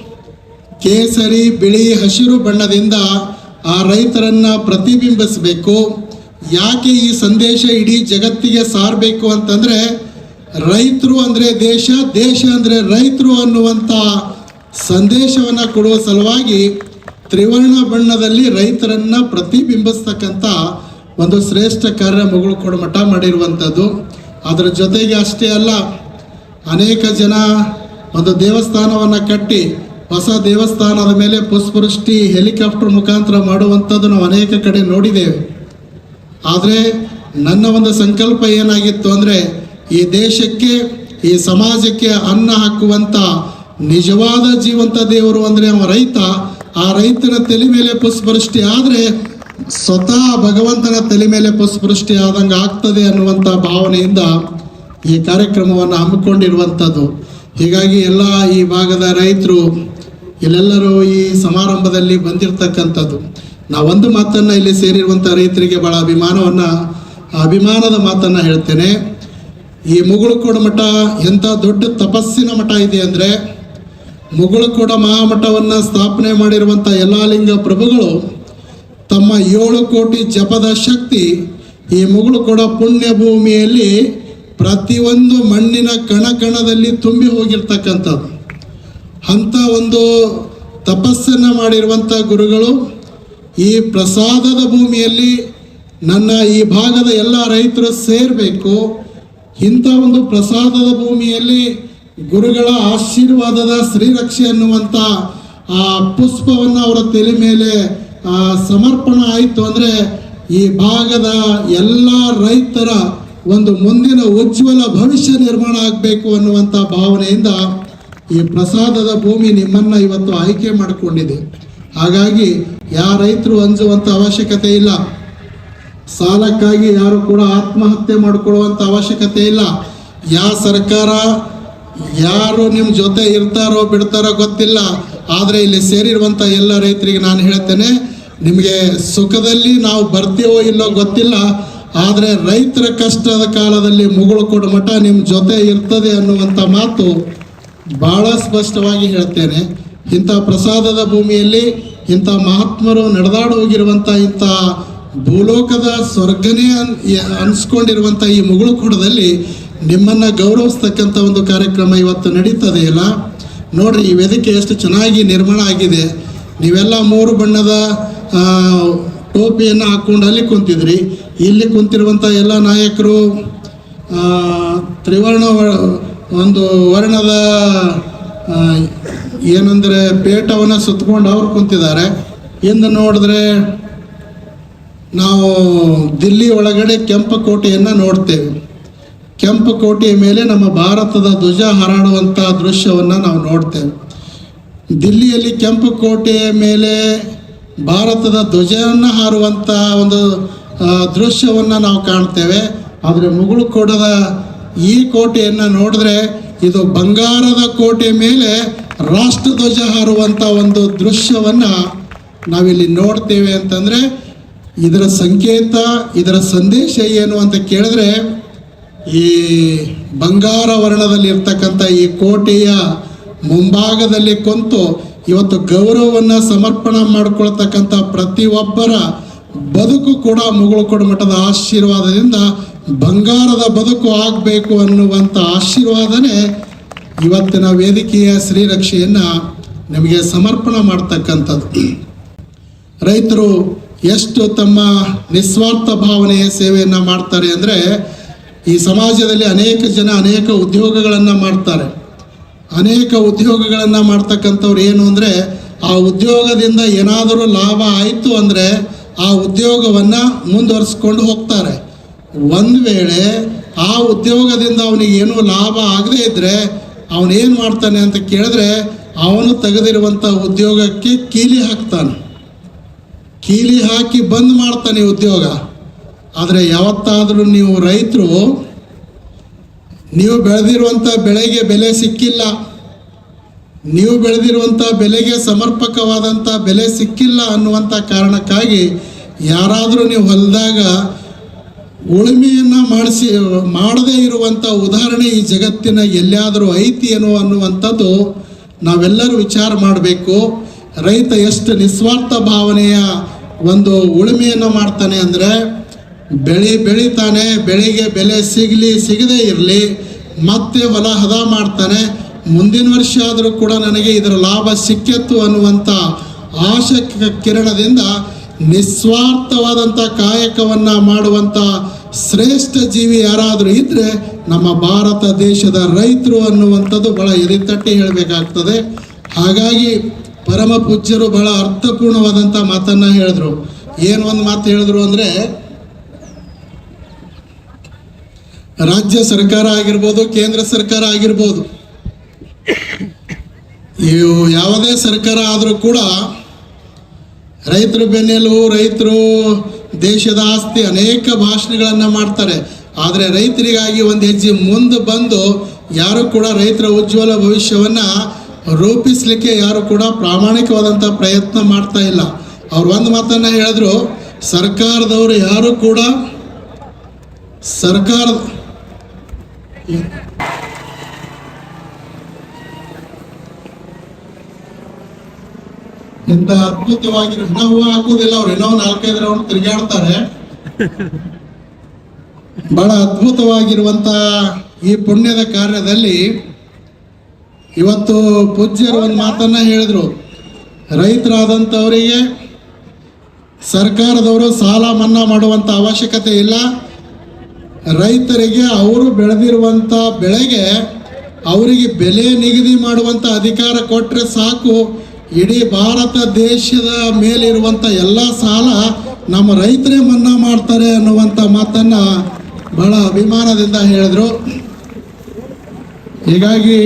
ಕೇಸರಿ, ಬಿಳಿ, ಹಸಿರು ಬಣ್ಣದಿಂದ ಆ ರೈತರನ್ನ ಪ್ರತಿಬಿಂಬಿಸಬೇಕು. ಯಾಕೆ ಈ ಸಂದೇಶ ಇಡೀ ಜಗತ್ತಿಗೆ ಸಾರಬೇಕು ಅಂತಂದ್ರೆ, ರೈತರು ಅಂದರೆ ದೇಶ ದೇಶ ಅಂದರೆ ರೈತರು ಅನ್ನುವಂಥ ಸಂದೇಶವನ್ನು ಕೊಡುವ ಸಲುವಾಗಿ ತ್ರಿವರ್ಣ ಬಣ್ಣದಲ್ಲಿ ರೈತರನ್ನ ಪ್ರತಿಬಿಂಬಿಸ್ತಕ್ಕಂಥ ಒಂದು ಶ್ರೇಷ್ಠ ಕಾರ್ಯ ಕೂಡ ಮಠ ಮಾಡಿರುವಂಥದ್ದು. ಅದರ ಜೊತೆಗೆ ಅಷ್ಟೇ ಅಲ್ಲ, ಅನೇಕ ಜನ ಒಂದು ದೇವಸ್ಥಾನವನ್ನು ಕಟ್ಟಿ ಹೊಸ ದೇವಸ್ಥಾನದ ಮೇಲೆ ಪುಷ್ಪವೃಷ್ಟಿ, ಹೆಲಿಕಾಪ್ಟರ್ ಮುಖಾಂತರ ಮಾಡುವಂಥದ್ದು ನಾವು ಅನೇಕ ಕಡೆ ನೋಡಿದ್ದೇವೆ. ಆದರೆ ನನ್ನ ಒಂದು ಸಂಕಲ್ಪ ಏನಾಗಿತ್ತು ಅಂದರೆ, ಈ ದೇಶಕ್ಕೆ, ಈ ಸಮಾಜಕ್ಕೆ ಅನ್ನ ಹಾಕುವಂಥ ನಿಜವಾದ ಜೀವಂತ ದೇವರು ಅಂದರೆ ಅವ ರೈತ. ಆ ರೈತನ ತಲೆ ಮೇಲೆ ಪುಷ್ಪವೃಷ್ಟಿ ಆದರೆ ಸ್ವತಃ ಭಗವಂತನ ತಲೆ ಮೇಲೆ ಪುಷ್ಪವೃಷ್ಟಿ ಆದಂಗೆ ಆಗ್ತದೆ ಅನ್ನುವಂಥ ಭಾವನೆಯಿಂದ ಈ ಕಾರ್ಯಕ್ರಮವನ್ನು ಹಮ್ಮಿಕೊಂಡಿರುವಂಥದ್ದು. ಹೀಗಾಗಿ ಎಲ್ಲ ಈ ಭಾಗದ ರೈತರು ಇಲ್ಲೆಲ್ಲರೂ ಈ ಸಮಾರಂಭದಲ್ಲಿ ಬಂದಿರತಕ್ಕಂಥದ್ದು. ನಾವೊಂದು ಮಾತನ್ನು ಇಲ್ಲಿ ಸೇರಿರುವಂಥ ರೈತರಿಗೆ ಭಾಳ ಅಭಿಮಾನವನ್ನು, ಅಭಿಮಾನದ ಮಾತನ್ನು ಹೇಳ್ತೇನೆ. ಈ ಮುಗುಳುಕೋಡು ಮಠ ಎಂಥ ದೊಡ್ಡ ತಪಸ್ಸಿನ ಮಠ ಇದೆ ಅಂದರೆ ಮುಗುಳುಕೋಡ ಮಹಾಮಠವನ್ನು ಸ್ಥಾಪನೆ ಮಾಡಿರುವಂಥ ಯಲ್ಲಾಲಿಂಗ ಪ್ರಭುಗಳು ತಮ್ಮ ಏಳು ಕೋಟಿ ಜಪದ ಶಕ್ತಿ ಈ ಮುಗುಳುಕೋಡ ಪುಣ್ಯ ಭೂಮಿಯಲ್ಲಿ ಪ್ರತಿಯೊಂದು ಮಣ್ಣಿನ ಕಣ ಕಣದಲ್ಲಿ ತುಂಬಿ ಹೋಗಿರ್ತಕ್ಕಂಥದ್ದು. ಅಂಥ ಒಂದು ತಪಸ್ಸನ್ನು ಮಾಡಿರುವಂಥ ಗುರುಗಳು ಈ ಪ್ರಸಾದದ ಭೂಮಿಯಲ್ಲಿ ನನ್ನ ಈ ಭಾಗದ ಎಲ್ಲ ರೈತರು ಸೇರಬೇಕು ಇಂಥ ಒಂದು ಪ್ರಸಾದದ ಭೂಮಿಯಲ್ಲಿ ಗುರುಗಳ ಆಶೀರ್ವಾದದ ಶ್ರೀರಕ್ಷೆ ಅನ್ನುವಂಥ ಆ ಪುಷ್ಪವನ್ನು ಅವರ ತಲೆ ಮೇಲೆ ಸಮರ್ಪಣೆ ಆಯಿತು ಅಂದರೆ ಈ ಭಾಗದ ಎಲ್ಲ ರೈತರ ಒಂದು ಮುಂದಿನ ಉಜ್ವಲ ಭವಿಷ್ಯ ನಿರ್ಮಾಣ ಆಗಬೇಕು ಅನ್ನುವಂಥ ಭಾವನೆಯಿಂದ ಈ ಪ್ರಸಾದದ ಭೂಮಿ ನಿಮ್ಮನ್ನ ಇವತ್ತು ಆಯ್ಕೆ ಮಾಡಿಕೊಂಡಿದೆ. ಹಾಗಾಗಿ ಯಾವ ರೈತರು ಅಂಜುವಂಥ ಅವಶ್ಯಕತೆ ಇಲ್ಲ. ಸಾಲಕ್ಕಾಗಿ ಯಾರು ಕೂಡ ಆತ್ಮಹತ್ಯೆ ಮಾಡಿಕೊಳ್ಳುವಂಥ ಅವಶ್ಯಕತೆ ಇಲ್ಲ. ಯಾವ ಸರ್ಕಾರ ಯಾರು ನಿಮ್ಮ ಜೊತೆ ಇರ್ತಾರೋ ಬಿಡ್ತಾರೋ ಗೊತ್ತಿಲ್ಲ, ಆದರೆ ಇಲ್ಲಿ ಸೇರಿರುವಂಥ ಎಲ್ಲ ರೈತರಿಗೆ ನಾನು ಹೇಳ್ತೇನೆ, ನಿಮಗೆ ಸುಖದಲ್ಲಿ ನಾವು ಬರ್ತೀವೋ ಇಲ್ಲೋ ಗೊತ್ತಿಲ್ಲ, ಆದರೆ ರೈತರ ಕಷ್ಟದ ಕಾಲದಲ್ಲಿ ಮುಗುಳು ಕೊಡ ಮಠ ನಿಮ್ಮ ಜೊತೆ ಇರ್ತದೆ ಅನ್ನುವಂಥ ಮಾತು ಬಹಳ ಸ್ಪಷ್ಟವಾಗಿ ಹೇಳ್ತೇನೆ. ಇಂಥ ಪ್ರಸಾದದ ಭೂಮಿಯಲ್ಲಿ ಇಂಥ ಮಹಾತ್ಮರು ನಡೆದಾಡಿ ಹೋಗಿರುವಂಥ ಇಂಥ ಭೂಲೋಕದ ಸ್ವರ್ಗನೇ ಅನ್ ಈ ಈ ಮುಗುಳುಕೋಟದಲ್ಲಿ ನಿಮ್ಮನ್ನ ಗೌರವಿಸ್ತಕ್ಕಂಥ ಒಂದು ಕಾರ್ಯಕ್ರಮ ಇವತ್ತು ನಡೀತದೆ ಇಲ್ಲ ನೋಡ್ರಿ, ಈ ವೇದಿಕೆ ಎಷ್ಟು ಚೆನ್ನಾಗಿ ನಿರ್ಮಾಣ ಆಗಿದೆ. ನೀವೆಲ್ಲ ಮೂರು ಬಣ್ಣದ ಟೋಪಿಯನ್ನು ಹಾಕ್ಕೊಂಡು ಅಲ್ಲಿ ಕುಂತಿದ್ರಿ. ಇಲ್ಲಿ ಕುಂತಿರುವಂಥ ಎಲ್ಲ ನಾಯಕರು ತ್ರಿವರ್ಣ ಒಂದು ವರ್ಣದ ಏನಂದರೆ ಪೇಟವನ್ನು ಸುತ್ತಕೊಂಡು ಅವ್ರು ಕುಂತಿದ್ದಾರೆ. ಹಿಂದೆ ನೋಡಿದ್ರೆ ನಾವು ದಿಲ್ಲಿ ಒಳಗಡೆ ಕೆಂಪು ಕೋಟೆಯನ್ನು ನೋಡ್ತೇವೆ. ಕೆಂಪು ಕೋಟೆಯ ಮೇಲೆ ನಮ್ಮ ಭಾರತದ ಧ್ವಜ ಹಾರಾಡುವಂಥ ದೃಶ್ಯವನ್ನು ನಾವು ನೋಡ್ತೇವೆ. ದಿಲ್ಲಿಯಲ್ಲಿ ಕೆಂಪು ಕೋಟೆಯ ಮೇಲೆ ಭಾರತದ ಧ್ವಜವನ್ನು ಹಾರುವಂಥ ಒಂದು ದೃಶ್ಯವನ್ನು ನಾವು ಕಾಣ್ತೇವೆ. ಆದರೆ ಮುಗುಳುಕೋಟದ ಈ ಕೋಟೆಯನ್ನು ನೋಡಿದ್ರೆ ಇದು ಬಂಗಾರದ ಕೋಟೆ ಮೇಲೆ ರಾಷ್ಟ್ರಧ್ವಜ ಹಾರುವಂಥ ಒಂದು ದೃಶ್ಯವನ್ನು ನಾವಿಲ್ಲಿ ನೋಡ್ತೇವೆ ಅಂತಂದರೆ, ಇದರ ಸಂಕೇತ, ಇದರ ಸಂದೇಶ ಏನು ಅಂತ ಕೇಳಿದ್ರೆ ಈ ಬಂಗಾರ ವರ್ಣದಲ್ಲಿ ಇರ್ತಕ್ಕಂಥ ಈ ಕೋಟೆಯ ಮುಂಭಾಗದಲ್ಲಿ ಕುಂತು ಇವತ್ತು ಗೌರವವನ್ನು ಸಮರ್ಪಣ ಮಾಡಿಕೊಳ್ತಕ್ಕಂಥ ಪ್ರತಿಯೊಬ್ಬರ ಬದುಕು ಕೂಡ ಮುಗುಳುಕೊಡ ಮಠದ ಆಶೀರ್ವಾದದಿಂದ ಬಂಗಾರದ ಬದುಕು ಆಗಬೇಕು ಅನ್ನುವಂಥ ಆಶೀರ್ವಾದನೇ ಇವತ್ತಿನ ವೇದಿಕೆಯ ಶ್ರೀರಕ್ಷೆಯನ್ನು ನಮಗೆ ಸಮರ್ಪಣ ಮಾಡ್ತಕ್ಕಂಥದ್ದು. ರೈತರು ಎಷ್ಟು ತಮ್ಮ ನಿಸ್ವಾರ್ಥ ಭಾವನೆಯ ಸೇವೆಯನ್ನು ಮಾಡ್ತಾರೆ ಅಂದರೆ ಈ ಸಮಾಜದಲ್ಲಿ ಅನೇಕ ಜನ ಅನೇಕ ಉದ್ಯೋಗಗಳನ್ನು ಮಾಡ್ತಾರೆ. ಅನೇಕ ಉದ್ಯೋಗಗಳನ್ನು ಮಾಡ್ತಕ್ಕಂಥವ್ರು ಏನು ಅಂದರೆ, ಆ ಉದ್ಯೋಗದಿಂದ ಏನಾದರೂ ಲಾಭ ಆಯಿತು ಅಂದರೆ ಆ ಉದ್ಯೋಗವನ್ನು ಮುಂದುವರಿಸ್ಕೊಂಡು ಹೋಗ್ತಾರೆ. ಒಂದು ವೇಳೆ ಆ ಉದ್ಯೋಗದಿಂದ ಅವನಿಗೆ ಏನೂ ಲಾಭ ಆಗದೇ ಇದ್ದರೆ ಅವನೇನು ಮಾಡ್ತಾನೆ ಅಂತ ಕೇಳಿದ್ರೆ, ಅವನು ತೆಗೆದಿರುವಂಥ ಉದ್ಯೋಗಕ್ಕೆ ಕೀಲಿ ಹಾಕ್ತಾನೆ. ಕೀಲಿ ಹಾಕಿ ಬಂದ್ ಮಾಡ್ತಾನೆ ಉದ್ಯೋಗ. ಆದರೆ ಯಾವತ್ತಾದರೂ ನೀವು ರೈತರು, ನೀವು ಬೆಳೆದಿರುವಂಥ ಬೆಳೆಗೆ ಬೆಲೆ ಸಿಕ್ಕಿಲ್ಲ. ನೀವು ಬೆಳೆದಿರುವಂಥ ಬೆಲೆಗೆ ಸಮರ್ಪಕವಾದಂಥ ಬೆಲೆ ಸಿಕ್ಕಿಲ್ಲ ಅನ್ನುವಂಥ ಕಾರಣಕ್ಕಾಗಿ ಯಾರಾದರೂ ನೀವು ಹೊಲದಾಗ ಉಳುಮೆಯನ್ನು ಮಾಡಿಸಿ, ಮಾಡದೇ ಇರುವಂಥ ಉದಾಹರಣೆ ಈ ಜಗತ್ತಿನ ಎಲ್ಲಿಯಾದರೂ ಐತಿ ಏನೋ ಅನ್ನುವಂಥದ್ದು ನಾವೆಲ್ಲರೂ ವಿಚಾರ ಮಾಡಬೇಕು. ರೈತ ಎಷ್ಟು ನಿಸ್ವಾರ್ಥ ಭಾವನೆಯ ಒಂದು ಉಳುಮೆಯನ್ನು ಮಾಡ್ತಾನೆ ಅಂದರೆ ಬೆಳೆ ಬೆಳಿತಾನೆ ಬೆಳೆಗೆ ಬೆಲೆ ಸಿಗಲಿ, ಸಿಗದೇ ಇರಲಿ, ಮತ್ತೆ ಹೊಲ ಹದ ಮಾಡ್ತಾನೆ. ಮುಂದಿನ ವರ್ಷ ಆದರೂ ಕೂಡ ನನಗೆ ಇದರ ಲಾಭ ಸಿಕ್ಕಿತ್ತು ಅನ್ನುವಂಥ ಆಶಕ ಕಿರಣದಿಂದ ನಿಸ್ವಾರ್ಥವಾದಂಥ ಕಾಯಕವನ್ನು ಮಾಡುವಂಥ ಶ್ರೇಷ್ಠ ಜೀವಿ ಯಾರಾದರೂ ಇದ್ದರೆ ನಮ್ಮ ಭಾರತ ದೇಶದ ರೈತರು ಅನ್ನುವಂಥದ್ದು ಬಹಳ ಎರಿತಟ್ಟಿ ಹೇಳಬೇಕಾಗ್ತದೆ. ಹಾಗಾಗಿ ಪರಮ ಪೂಜ್ಯರು ಬಹಳ ಅರ್ಥಪೂರ್ಣವಾದಂಥ ಮಾತನ್ನು ಹೇಳಿದ್ರು. ಏನು ಒಂದು ಮಾತು ಹೇಳಿದ್ರು ಅಂದರೆ ರಾಜ್ಯ ಸರ್ಕಾರ ಆಗಿರ್ಬೋದು, ಕೇಂದ್ರ ಸರ್ಕಾರ ಆಗಿರ್ಬೋದು, ಇವು ಯಾವುದೇ ಸರ್ಕಾರ ಆದರೂ ಕೂಡ ರೈತರು ಬೆನ್ನೆಲುಬು, ರೈತರು ದೇಶದ ಆಸ್ತಿ ಅನೇಕ ಭಾಷಣಗಳನ್ನು ಮಾಡ್ತಾರೆ. ಆದರೆ ರೈತರಿಗಾಗಿ ಒಂದು ಹೆಜ್ಜೆ ಮುಂದೆ ಬಂದು ಯಾರು ಕೂಡ ರೈತರ ಉಜ್ವಲ ಭವಿಷ್ಯವನ್ನು ರೂಪಿಸಲಿಕ್ಕೆ ಯಾರು ಕೂಡ ಪ್ರಾಮಾಣಿಕವಾದಂಥ ಪ್ರಯತ್ನ ಮಾಡ್ತಾ ಇಲ್ಲ. ಅವ್ರು ಒಂದು ಮಾತನ್ನು ಹೇಳಿದ್ರು, ಸರ್ಕಾರದವರು ಯಾರು ಕೂಡ ಸರ್ಕಾರ ಇಂಥ ಹಣ ಹೂವು ಹಾಕುವುದಿಲ್ಲ, ಅವ್ರು ಇನ್ನೂ ನಾಲ್ಕೈದು ರೌಂಡ್ ತಿರುಗಾಡ್ತಾರೆ. ಬಹಳ ಅದ್ಭುತವಾಗಿರುವಂತ ಈ ಪುಣ್ಯದ ಕಾರ್ಯದಲ್ಲಿ ಇವತ್ತು ಪೂಜ್ಯರು ಒಂದು ಮಾತನ್ನ ಹೇಳಿದ್ರು. ರೈತರಾದಂಥವರಿಗೆ ಸರ್ಕಾರದವರು ಸಾಲ ಮನ್ನಾ ಮಾಡುವಂಥ ಅವಶ್ಯಕತೆ ಇಲ್ಲ. ರೈತರಿಗೆ ಅವರು ಬೆಳೆದಿರುವಂಥ ಬೆಳೆಗೆ ಅವರಿಗೆ ಬೆಲೆ ನಿಗದಿ ಮಾಡುವಂಥ ಅಧಿಕಾರ ಕೊಟ್ಟರೆ ಸಾಕು. ಇಡೀ ಭಾರತ ದೇಶದ ಮೇಲಿರುವಂಥ ಎಲ್ಲ ಸಾಲ ನಮ್ಮ ರೈತರೇ ಮನ್ನಾ ಮಾಡ್ತಾರೆ ಅನ್ನುವಂಥ ಮಾತನ್ನು ಬಹಳ ಅಭಿಮಾನದಿಂದ ಹೇಳಿದರು. ಹೀಗಾಗಿ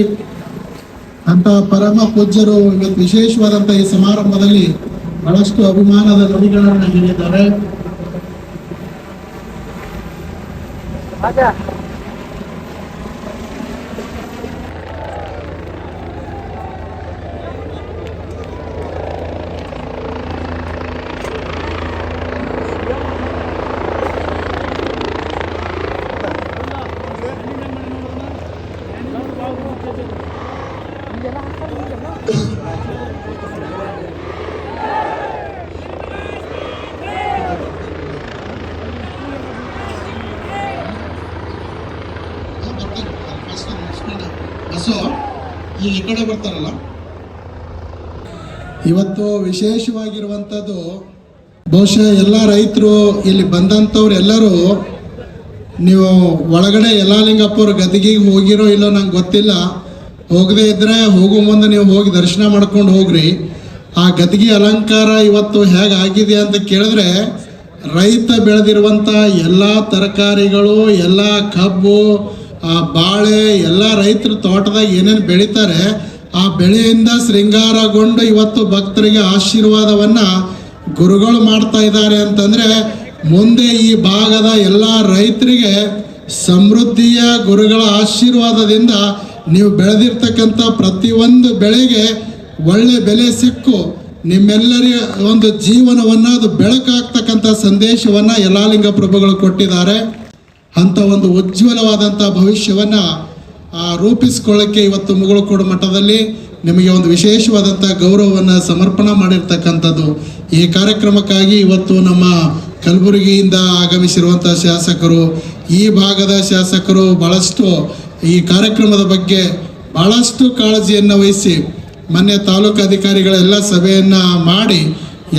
ಅಂತ ಪರಮ ಪೂಜ್ಯರು ಇವತ್ತು ವಿಶೇಷವಾದಂಥ ಈ ಸಮಾರಂಭದಲ್ಲಿ ಬಹಳಷ್ಟು ಅಭಿಮಾನದ ನುಡಿಗಳನ್ನು ಹೇಳಿದ್ದಾರೆ. Aja. ಕಡೆ ಬರ್ತಾರಲ್ಲ? ಇವತ್ತು ವಿಶೇಷವಾಗಿರುವಂಥದ್ದು, ಬಹುಶಃ ಎಲ್ಲ ರೈತರು ಇಲ್ಲಿ ಬಂದಂಥವ್ರು ಎಲ್ಲರೂ ನೀವು ಒಳಗಡೆ ಯಲ್ಲಾಲಿಂಗಪ್ಪವ್ರ ಗದಗಿಗೆ ಹೋಗಿರೋ ಇಲ್ಲೋ ನಂಗೆ ಗೊತ್ತಿಲ್ಲ. ಹೋಗದೇ ಇದ್ದರೆ ಹೋಗೋ ಮುಂದೆ ನೀವು ಹೋಗಿ ದರ್ಶನ ಮಾಡ್ಕೊಂಡು ಹೋಗ್ರಿ. ಆ ಗದಗಿ ಅಲಂಕಾರ ಇವತ್ತು ಹೇಗೆ ಆಗಿದೆ ಅಂತ ಕೇಳಿದ್ರೆ, ರೈತ ಬೆಳೆದಿರುವಂಥ ಎಲ್ಲ ತರಕಾರಿಗಳು, ಎಲ್ಲ ಕಬ್ಬು ಆ ಬಾಳೆ ಎಲ್ಲ ರೈತರು ತೋಟದಾಗ ಏನೇನು ಬೆಳಿತಾರೆ, ಆ ಬೆಳೆಯಿಂದ ಶೃಂಗಾರಗೊಂಡು ಇವತ್ತು ಭಕ್ತರಿಗೆ ಆಶೀರ್ವಾದವನ್ನ ಗುರುಗಳು ಮಾಡ್ತಾ ಇದ್ದಾರೆ ಅಂತಂದ್ರೆ, ಮುಂದೆ ಈ ಭಾಗದ ಎಲ್ಲ ರೈತರಿಗೆ ಸಮೃದ್ಧಿಯ ಗುರುಗಳ ಆಶೀರ್ವಾದದಿಂದ ನೀವು ಬೆಳೆದಿರ್ತಕ್ಕಂಥ ಪ್ರತಿಯೊಂದು ಬೆಳೆಗೆ ಒಳ್ಳೆ ಬೆಲೆ ಸಿಕ್ಕು. ನಿಮ್ಮೆಲ್ಲರ ಒಂದು ಜೀವನವನ್ನು ಅದು ಬೆಳಕಾಗ್ತಕ್ಕಂಥ ಸಂದೇಶವನ್ನು ಯಲಾಲಿಂಗ ಪ್ರಭುಗಳು ಕೊಟ್ಟಿದ್ದಾರೆ. ಅಂಥ ಒಂದು ಉಜ್ವಲವಾದಂಥ ಭವಿಷ್ಯವನ್ನು ರೂಪಿಸ್ಕೊಳ್ಳೋಕ್ಕೆ ಇವತ್ತು ಮುಗುಳುಕೋಡು ಮಠದಲ್ಲಿ ನಿಮಗೆ ಒಂದು ವಿಶೇಷವಾದಂಥ ಗೌರವವನ್ನು ಸಮರ್ಪಣ ಮಾಡಿರ್ತಕ್ಕಂಥದ್ದು. ಈ ಕಾರ್ಯಕ್ರಮಕ್ಕಾಗಿ ಇವತ್ತು ನಮ್ಮ ಕಲಬುರಗಿಯಿಂದ ಆಗಮಿಸಿರುವಂಥ ಶಾಸಕರು, ಈ ಭಾಗದ ಶಾಸಕರು ಬಹಳಷ್ಟು ಈ ಕಾರ್ಯಕ್ರಮದ ಬಗ್ಗೆ ಬಹಳಷ್ಟು ಕಾಳಜಿಯನ್ನು ವಹಿಸಿ ಮೊನ್ನೆ ತಾಲೂಕು ಅಧಿಕಾರಿಗಳೆಲ್ಲ ಸಭೆಯನ್ನು ಮಾಡಿ,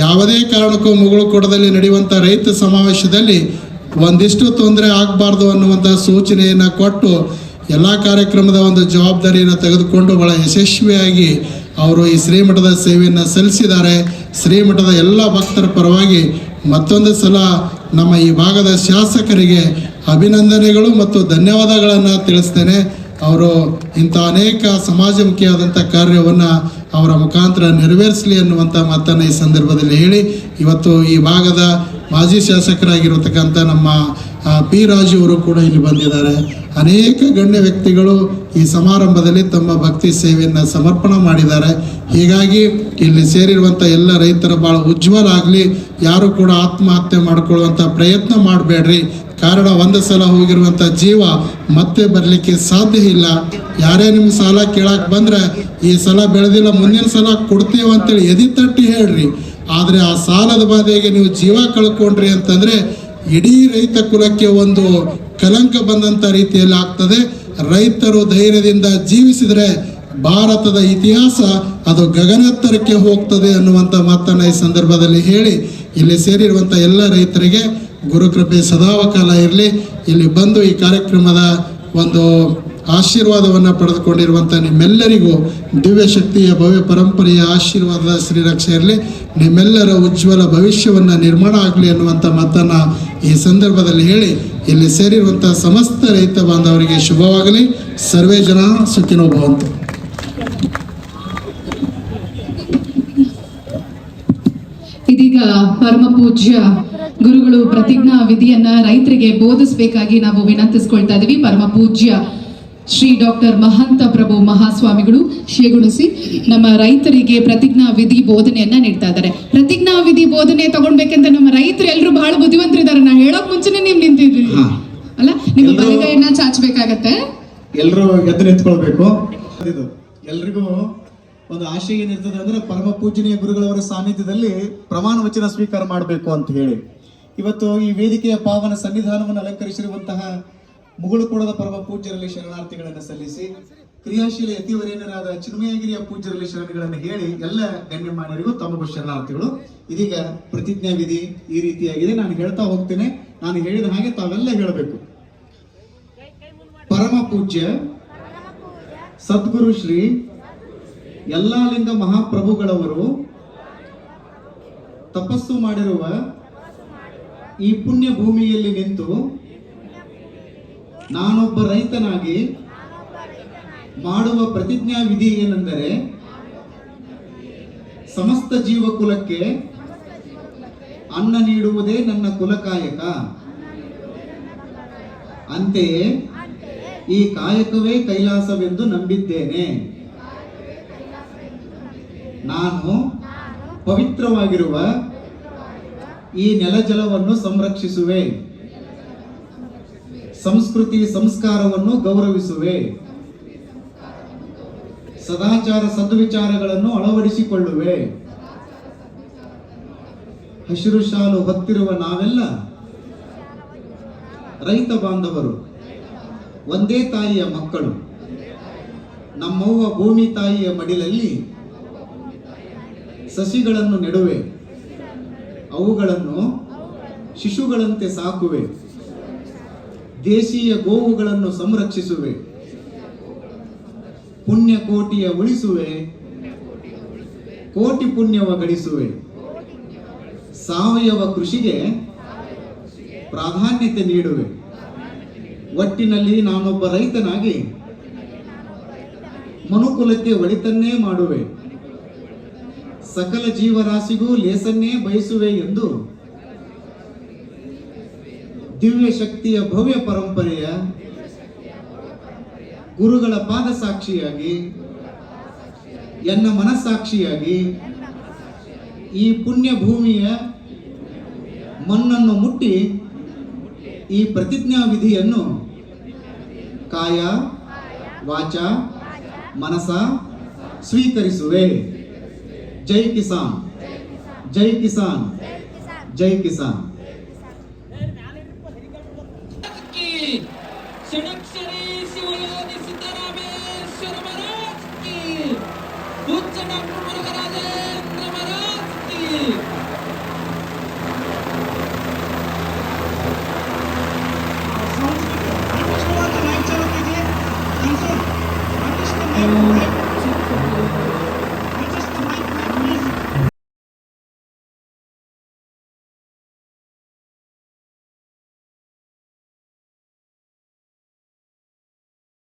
ಯಾವುದೇ ಕಾರಣಕ್ಕೂ ಮುಗುಳುಕೋಟದಲ್ಲಿ ನಡೆಯುವಂಥ ರೈತ ಸಮಾವೇಶದಲ್ಲಿ ಒಂದಿಷ್ಟು ತೊಂದರೆ ಆಗಬಾರ್ದು ಅನ್ನುವಂಥ ಸೂಚನೆಯನ್ನು ಕೊಟ್ಟು ಎಲ್ಲ ಕಾರ್ಯಕ್ರಮದ ಒಂದು ಜವಾಬ್ದಾರಿಯನ್ನು ತೆಗೆದುಕೊಂಡು ಬಹಳ ಯಶಸ್ವಿಯಾಗಿ ಅವರು ಈ ಶ್ರೀಮಠದ ಸೇವೆಯನ್ನು ಸಲ್ಲಿಸಿದ್ದಾರೆ. ಶ್ರೀಮಠದ ಎಲ್ಲ ಭಕ್ತರ ಪರವಾಗಿ ಮತ್ತೊಂದು ಸಲ ನಮ್ಮ ಈ ಭಾಗದ ಶಾಸಕರಿಗೆ ಅಭಿನಂದನೆಗಳು ಮತ್ತು ಧನ್ಯವಾದಗಳನ್ನು ತಿಳಿಸ್ತೇನೆ. ಅವರು ಇಂಥ ಅನೇಕ ಸಮಾಜಮುಖಿಯಾದಂಥ ಕಾರ್ಯವನ್ನು ಅವರ ಮುಖಾಂತರ ನೆರವೇರಿಸಲಿ ಅನ್ನುವಂಥ ಮಾತನ್ನು ಈ ಸಂದರ್ಭದಲ್ಲಿ ಹೇಳಿ, ಇವತ್ತು ಈ ಭಾಗದ ಮಾಜಿ ಶಾಸಕರಾಗಿರತಕ್ಕಂಥ ನಮ್ಮ ಪಿ ರಾಜು ಅವರು ಕೂಡ ಇಲ್ಲಿ ಬಂದಿದ್ದಾರೆ. ಅನೇಕ ಗಣ್ಯ ವ್ಯಕ್ತಿಗಳು ಈ ಸಮಾರಂಭದಲ್ಲಿ ತಮ್ಮ ಭಕ್ತಿ ಸೇವೆಯನ್ನು ಸಮರ್ಪಣೆ ಮಾಡಿದ್ದಾರೆ. ಹೀಗಾಗಿ ಇಲ್ಲಿ ಸೇರಿರುವಂಥ ಎಲ್ಲ ರೈತರ ಭಾಳ ಉಜ್ವಲ ಆಗಲಿ, ಯಾರು ಕೂಡ ಆತ್ಮಹತ್ಯೆ ಮಾಡಿಕೊಳ್ಳುವಂಥ ಪ್ರಯತ್ನ ಮಾಡಬೇಡ್ರಿ. ಕಾರಣ ಒಂದು ಸಲ ಹೋಗಿರುವಂಥ ಜೀವ ಮತ್ತೆ ಬರಲಿಕ್ಕೆ ಸಾಧ್ಯ ಇಲ್ಲ. ಯಾರೇ ನಿಮ್ಮ ಸಾಲ ಕೇಳಕ್ಕೆ ಬಂದರೆ ಈ ಸಲ ಬೆಳೆದಿಲ್ಲ, ಮುಂದಿನ ಸಲ ಕೊಡ್ತೀವಂತೇಳಿ ಎದಿ ತಟ್ಟಿ ಹೇಳ್ರಿ. ಆದರೆ ಆ ಸಾಲದ ಬಾಧೆಗೆ ನೀವು ಜೀವ ಕಳ್ಕೊಂಡ್ರಿ ಅಂತಂದ್ರೆ ಇಡೀ ರೈತ ಕುಲಕ್ಕೆ ಒಂದು ಕಲಂಕ ಬಂದಂಥ ರೀತಿಯಲ್ಲಿ ಆಗ್ತದೆ. ರೈತರು ಧೈರ್ಯದಿಂದ ಜೀವಿಸಿದರೆ ಭಾರತದ ಇತಿಹಾಸ ಅದು ಗಗನೆತ್ತರಕ್ಕೆ ಹೋಗ್ತದೆ ಅನ್ನುವಂಥ ಮಾತನ್ನು ಈ ಸಂದರ್ಭದಲ್ಲಿ ಹೇಳಿ, ಇಲ್ಲಿ ಸೇರಿರುವಂಥ ಎಲ್ಲ ರೈತರಿಗೆ ಗುರುಕೃಪೆ ಸದಾವಕಾಲ ಇರಲಿ. ಇಲ್ಲಿ ಬಂದು ಈ ಕಾರ್ಯಕ್ರಮದ ಒಂದು ಆಶೀರ್ವಾದವನ್ನು ಪಡೆದುಕೊಂಡಿರುವಂಥ ನಿಮ್ಮೆಲ್ಲರಿಗೂ ದಿವ್ಯ ಶಕ್ತಿಯ ಭವ್ಯ ಪರಂಪರೆಯ ಆಶೀರ್ವಾದದ ಶ್ರೀರಕ್ಷೆ ಇರಲಿ. ನಿಮ್ಮೆಲ್ಲರ ಉಜ್ವಲ ಭವಿಷ್ಯವನ್ನು ನಿರ್ಮಾಣ ಆಗಲಿ ಅನ್ನುವಂಥ ಮಾತನ್ನು ಈ ಸಂದರ್ಭದಲ್ಲಿ ಹೇಳಿ. ಇಲ್ಲಿ ಸೇರಿರುವಂಥ ಸಮಸ್ತ ರೈತ ಬಾಂಧವರಿಗೆ ಶುಭವಾಗಲಿ. ಸರ್ವೇ ಜನ ಸುಖಿನೋ ಭವಂತು. ಇದೀಗ ಪರಮ ಪೂಜ್ಯ ಗುರುಗಳು ಪ್ರತಿಜ್ಞಾ ವಿಧಿಯನ್ನ ರೈತರಿಗೆ ಬೋಧಿಸಬೇಕಾಗಿ ನಾವು ವಿನಂತಿಸ್ಕೊಳ್ತಾ ಇದೀವಿ. ಪರಮ ಪೂಜ್ಯ ಶ್ರೀ ಡಾಕ್ಟರ್ ಮಹಂತ ಪ್ರಭು ಮಹಾಸ್ವಾಮಿಗಳು ಶ್ರೀಗುಣಿಸಿ ನಮ್ಮ ರೈತರಿಗೆ ಪ್ರತಿಜ್ಞಾ ವಿಧಿ ಬೋಧನೆಯನ್ನ ನೀಡ್ತಾ ಇದ್ದಾರೆ. ಪ್ರತಿಜ್ಞಾ ವಿಧಿ ಬೋಧನೆ ತಗೊಳ್ಬೇಕಂತ ನಮ್ಮ ರೈತರು ಎಲ್ಲರೂ ಬಹಳ ಬುದ್ಧಿವಂತರಿದ್ದಾರೆ. ನಾ ಹೇಳೋಕ್ ಮುಂಚೆನೆ ನೀವು ನಿಂತಿದ್ರಿ. ಅಲ್ಲ ನಿಮ್ಮ ಬಲಗೈಯನ್ನ ಚಾಚಬೇಕಾಗತ್ತೆ? ಎಲ್ಲರೂ ಎದ್ದು ನಿಂತ್ಕೊಳ್ಬೇಕು. ಎಲ್ರಿಗೂ ಒಂದು ಆಶಯ ಏನಿರ್ತದೆ ಅಂದ್ರೆ ಪರಮ ಪೂಜನೀಯ ಗುರುಗಳವರ ಸಾನ್ನಿಧ್ಯದಲ್ಲಿ ಪ್ರಮಾಣ ವಚನ ಸ್ವೀಕಾರ ಮಾಡಬೇಕು ಅಂತ ಹೇಳಿ. ಇವತ್ತು ಈ ವೇದಿಕೆಯ ಪಾವನ ಸನ್ನಿಧಾನವನ್ನು ಅಲಂಕರಿಸಿರುವಂತಹ ಮುಗುಳುಕೂಡದ ಪರಮ ಪೂಜ್ಯರಲ್ಲಿ ಶರಣಾರ್ಥಿಗಳನ್ನು ಸಲ್ಲಿಸಿ ಕ್ರಿಯಾಶೀಲ ಯತಿವರೇನರಾದ ಚಿನ್ಮಯಗಿರಿಯ ಪೂಜ್ಯರಲ್ಲಿ ಶರಣಗಳನ್ನು ಹೇಳಿ ಎಲ್ಲ ಗಣ್ಯಮಾನ್ಯರಿಗೂ ತಮಗೂ ಶರಣಾರ್ಥಿಗಳು. ಇದೀಗ ಪ್ರತಿಜ್ಞಾ ವಿಧಿ ಈ ರೀತಿಯಾಗಿದೆ. ನಾನು ಹೇಳ್ತಾ ಹೋಗ್ತೇನೆ. ನಾನು ಹೇಳಿದ ಹಾಗೆ ತಾವೆಲ್ಲ ಹೇಳಬೇಕು. ಪರಮ ಪೂಜ್ಯ, ಸದ್ಗುರು ಶ್ರೀ ಯಲ್ಲಾಲಿಂಗ ಮಹಾಪ್ರಭುಗಳವರು ತಪಸ್ಸು ಮಾಡಿರುವ ಈ ಪುಣ್ಯ ಭೂಮಿಯಲ್ಲಿ ನಿಂತು ನಾನೊಬ್ಬ ರೈತನಾಗಿ ಮಾಡುವ ಪ್ರತಿಜ್ಞಾ ವಿಧಿ ಏನೆಂದರೆ ಸಮಸ್ತ ಜೀವಕುಲಕ್ಕೆ ಅನ್ನ ನೀಡುವುದೇ ನನ್ನ ಕುಲಕಾಯಕ. ಅಂತೆಯೇ ಈ ಕಾಯಕವೇ ಕೈಲಾಸವೆಂದು ನಂಬಿದ್ದೇನೆ. ನಾನು ಪವಿತ್ರವಾಗಿರುವ ಈ ನೆಲಜಲವನ್ನು ಸಂರಕ್ಷಿಸುವೆ. ಸಂಸ್ಕೃತಿ ಸಂಸ್ಕಾರವನ್ನು ಗೌರವಿಸುವೆ. ಸದಾಚಾರ ಸದ್ವಿಚಾರಗಳನ್ನು ಅಳವಡಿಸಿಕೊಳ್ಳುವೆ. ಹಸಿರು ಶಾಲು ಹೊತ್ತಿರುವ ನಾವೆಲ್ಲ ರೈತ ಬಾಂಧವರು, ಒಂದೇ ತಾಯಿಯ ಮಕ್ಕಳು. ನಮ್ಮವ್ವ ಭೂಮಿ ತಾಯಿಯ ಮಡಿಲಲ್ಲಿ ಸಸಿಗಳನ್ನು ನೆಡುವೆ. ಅವುಗಳನ್ನು ಶಿಶುಗಳಂತೆ ಸಾಕುವೆ. ದೇಶೀಯ ಗೋವುಗಳನ್ನು ಸಂರಕ್ಷಿಸುವೆ. ಪುಣ್ಯ ಕೋಟಿಯ ಉಳಿಸುವೆ. ಕೋಟಿ ಪುಣ್ಯವ ಗಳಿಸುವೆ. ಸಾವಯವ ಕೃಷಿಗೆ ಪ್ರಾಧಾನ್ಯತೆ ನೀಡುವೆ. ಒಟ್ಟಿನಲ್ಲಿ ನಾನೊಬ್ಬ ರೈತನಾಗಿ ಮನುಕುಲಕ್ಕೆ ಒಳಿತನ್ನೇ ಮಾಡುವೆ. ಸಕಲ ಜೀವರಾಶಿಗೂ ಲೇಸನ್ನೇ ಬಯಸುವೆ ಎಂದು ದಿವ್ಯ ಶಕ್ತಿಯ ಭವ್ಯ ಪರಂಪರೆಯ ಗುರುಗಳ ಪಾದ ಸಾಕ್ಷಿಯಾಗಿ ಎನ್ನ ಮನಸ್ಸಾಕ್ಷಿಯಾಗಿ ಈ ಪುಣ್ಯ ಭೂಮಿಯ ಮಣ್ಣನ್ನು ಮುಟ್ಟಿ ಈ ಪ್ರತಿಜ್ಞಾ ವಿಧಿಯನ್ನು ಕಾಯ, ವಾಚ, ಮನಸ ಸ್ವೀಕರಿಸುವೆ. ಜೈ ಕಿಸಾನ್. ಜೈ ಕಿಸಾನ್. ಜೈ ಕಿಸಾನ್.